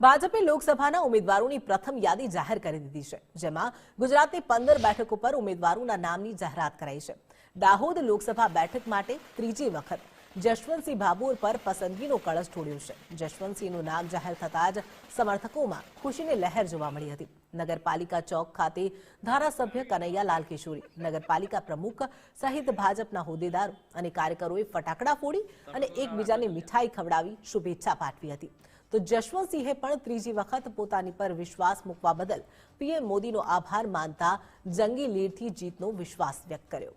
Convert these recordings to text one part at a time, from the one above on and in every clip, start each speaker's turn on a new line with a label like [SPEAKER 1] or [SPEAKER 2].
[SPEAKER 1] ભાજપે લોકસભાના ઉમેદવારોની પ્રથમ યાદી જાહેર કરી દીધી છે, જેમાં ગુજરાતની પંદર બેઠક ઉપર ઉમેદવારોના નામની જાહેરાત કરાઈ છે. દાહોદ લોકસભા બેઠક માટે ત્રીજી વખત. જશવંતસિંહ ભાભોર પર પસંદગીનો કળશ ઢોળ્યો છે. જશવંતસિંહનું નામ જાહેર થતાં જ સમર્થકોમાં ખુશીની લહેર જોવા મળી હતી. નગરપાલિકા ચોક ખાતે ધારાસભ્ય કનૈયા લાલ કિશોરી નગરપાલિકા પ્રમુખ સહિત ભાજપના હોદ્દેદારો અને કાર્યકરોએ ફટાકડા ફોડી અને એકબીજાને મીઠાઈ ખવડાવી શુભેચ્છા પાઠવી હતી. તો જશવંતસિંહે પણ ત્રીજી વખત પોતાની પર વિશ્વાસ મૂકવા બદલ પીએમ મોદીનો આભાર માનતા જંગી લીડથી જીતનો વિશ્વાસ વ્યક્ત કર્યો.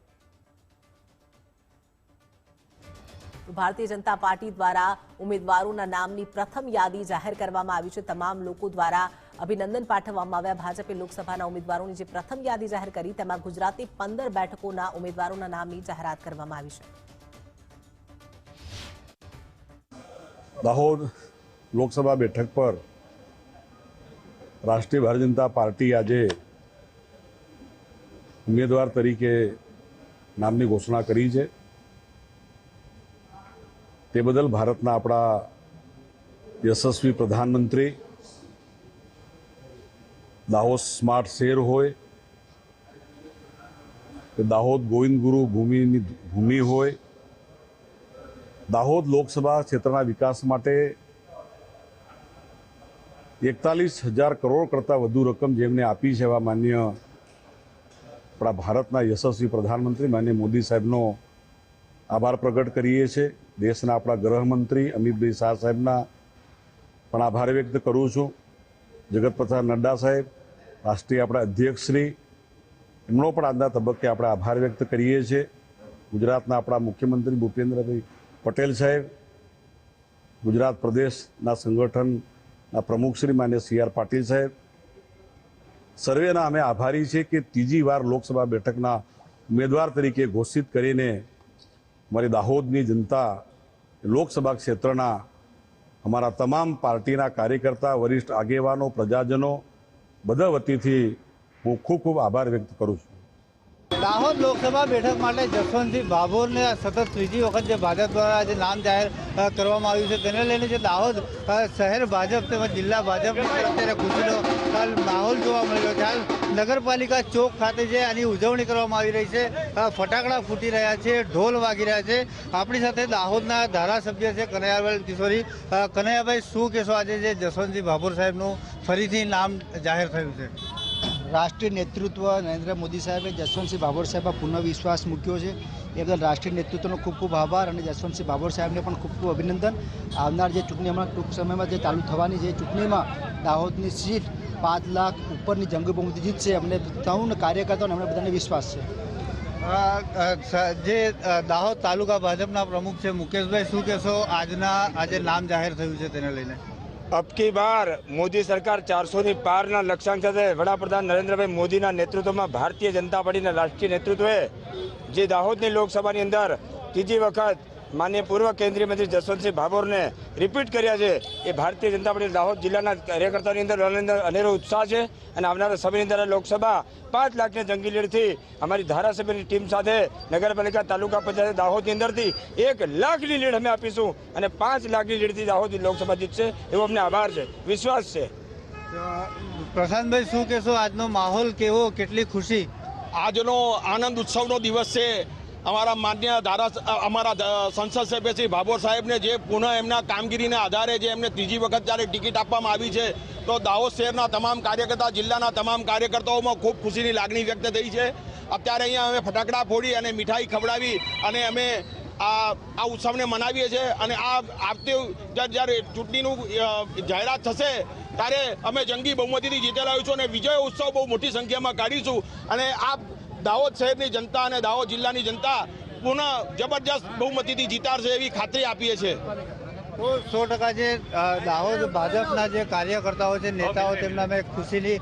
[SPEAKER 1] ભારતીય જનતા પાર્ટી દ્વારા ઉમેદવારોના નામની પ્રથમ યાદી જાહેર કરવામાં આવી છે. તમામ લોકો દ્વારા અભિનંદન પાઠવવામાં આવ્યા. ભાજપે લોકસભાના ઉમેદવારોની જે પ્રથમ યાદી જાહેર કરી, તેમાં ગુજરાતની પંદર બેઠકોના ઉમેદવારોના નામની જાહેરાત કરવામાં આવી છે.
[SPEAKER 2] દાહોદ લોકસભા બેઠક પર રાષ્ટ્રીય ભારતીય જનતા પાર્ટી આજે ઉમેદવાર તરીકે નામની ઘોષણા કરી છે. તે બદલ ભારતના આપણા યશસ્વી પ્રધાનમંત્રી દાહોદ સ્માર્ટ શહેર હોય, કે દાહોદ ગોવિંદ ગુરુ ભૂમિની ભૂમિ હોય, દાહોદ લોકસભા ક્ષેત્રના વિકાસ માટે એકતાલીસ હજાર કરોડ કરતાં વધુ રકમ જેમને આપી છે એવા માન્ય આપણા ભારતના યશસ્વી પ્રધાનમંત્રી માન્ય મોદી સાહેબનો આભાર પ્રગટ કરીએ છીએ. દેશના આપણા ગૃહમંત્રી અમિતભાઈ શાહ સાહેબના પણ આભાર વ્યક્ત કરું છું. જગત પ્રસાદ નડ્ડા સાહેબ, રાષ્ટ્રીય આપણા અધ્યક્ષશ્રી, એમનો પણ આજના તબક્કે આપણે આભાર વ્યક્ત કરીએ છીએ. ગુજરાતના આપણા મુખ્યમંત્રી ભૂપેન્દ્રભાઈ પટેલ સાહેબ, ગુજરાત પ્રદેશના સંગઠનના પ્રમુખ શ્રી માન્ય સી આર પાટીલ સાહેબ. સર્વેના અમે આભારી છે કે ત્રીજી વાર લોકસભા બેઠકના ઉમેદવાર તરીકે ઘોષિત કરીને મારી દાહોદની જનતા લોકસભા ક્ષેત્રના અમારા તમામ પાર્ટીના કાર્યકર્તા, વરિષ્ઠ આગેવાનો, પ્રજાજનો, બધા વતીથી હું ખૂબ ખૂબ આભાર વ્યક્ત કરું છું.
[SPEAKER 3] દાહોદ લોકસભા બેઠક માટે જસવંતસિંહ ભાભોરને સતત ત્રીજી વખત જે ભાજપ દ્વારા આજે નામ જાહેર કરવામાં આવ્યું છે, તેને લઈને જે દાહોદ શહેર ભાજપ તેમજ જિલ્લા ભાજપની અત્યારે ખુશીનો માહોલ જોવા મળી રહ્યો છે. હાલ નગરપાલિકા ચોક ખાતે જે આની ઉજવણી કરવામાં આવી રહી છે ફટાકડા ફૂટી રહ્યા છે, ઢોલ વાગી રહ્યા છે. આપણી સાથે દાહોદના ધારાસભ્ય છે કનૈયાભાઈ કિશોરી. કનૈયાભાઈ, શું કહેશો આજે જે જસવંતસિંહ ભાભોર સાહેબનું ફરીથી નામ જાહેર થયું છે?
[SPEAKER 4] રાષ્ટ્રીય નેતૃત્વ નરેન્દ્ર મોદી સાહેબે જસવંતસિંહ ભાભોર સાહેબમાં પુનઃ વિશ્વાસ મૂક્યો છે. એ બદલ રાષ્ટ્રીય નેતૃત્વનો ખૂબ ખૂબ આભાર અને જસવંતસિંહ ભાભોર સાહેબને પણ ખૂબ ખૂબ અભિનંદન. આવનાર જે ચૂંટણી હમણાં ટૂંક સમયમાં જે ચાલુ થવાની છે ચૂંટણીમાં દાહોદની સીટ પાંચ લાખ ઉપરની જંગી બહુમતી જીતશે. અમને સૌને કાર્યકર્તાઓને અમને બધાને વિશ્વાસ છે.
[SPEAKER 3] જે દાહોદ તાલુકા ભાજપના પ્રમુખ છે મુકેશભાઈ, શું કહેશો? આજના, આજે નામ જાહેર થયું છે તેને લઈને.
[SPEAKER 5] અબકી બાર મોદી સરકાર ચારસોની પારના લક્ષ્યાંક સાથે વડાપ્રધાન નરેન્દ્રભાઈ મોદીના નેતૃત્વમાં ભારતીય જનતા પાર્ટીના રાષ્ટ્રીય નેતૃત્વે જે દાહોદની લોકસભાની અંદર ત્રીજી વખત માન્ય પૂર્વ કેન્દ્રીય મંત્રી જસવંતસિંહ ભાભોરને રિપીટ કર્યા છે. એ ભારતીય જનતા પાર્ટી દાહોદ જિલ્લાના કાર્યકર્તાઓની અંદર અંદર અનેરો ઉત્સાહ છે અને આવનારા સમયની અંદર લોકસભા પાંચ લાખની જંગી લીડથી અમારી ધારાસભ્યની ટીમ સાથે નગરપાલિકા તાલુકા પંચાયત દાહોદની અંદરથી એક લાખની લીડ અમે આપીશું અને પાંચ લાખની લીડથી દાહોદ લોકસભા જીતશે એવો અમને આભાર છે વિશ્વાસ છે.
[SPEAKER 3] પ્રશાંતભાઈ શું કહેશો? આજનો માહોલ કેવો? કેટલી ખુશી?
[SPEAKER 6] આજનો આનંદ ઉત્સવનો દિવસ છે. અમારા માન્ય ધારા અમારા સંસદ સભ્ય શ્રી ભાભોર સાહેબને જે પુનઃ એમના કામગીરીના આધારે જે એમને ત્રીજી વખત જ્યારે ટિકિટ આપવામાં આવી છે, તો દાહોદ શહેરના તમામ કાર્યકર્તા, જિલ્લાના તમામ કાર્યકર્તાઓમાં ખૂબ ખુશીની લાગણી વ્યક્ત થઈ છે. અત્યારે અહીંયા અમે ફટાકડા ફોડી અને મીઠાઈ ખવડાવી અને અમે આ આ ઉત્સવને મનાવીએ છીએ અને આ આવતી જ્યારે- ચૂંટણીનું જાહેરાત થશે, ત્યારે અમે જંગી બહુમતીથી જીતેલા આવીશું અને વિજય ઉત્સવ બહુ મોટી સંખ્યામાં કાઢીશું. અને આ દાહોદ શહેરની જનતા અને દાહોદ જિલ્લાની જનતા પુનઃ જબરજસ્ત બહુમતીથી જીતાડશે એવી ખાતરી આપીએ છીએ.
[SPEAKER 3] સો ટકા જે દાહોદ ભાજપના જે કાર્યકર્તાઓ છે, નેતાઓ, તેમના મેં ખુશીની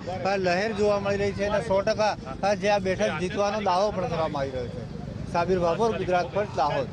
[SPEAKER 3] લહેર જોવા મળી રહી છે અને સો ટકા જે આ બેઠક જીતવાનો દાવો પણ કરવામાં આવી રહ્યો છે. સાબિર બાબોર ગુજરાત પર દાહોદ.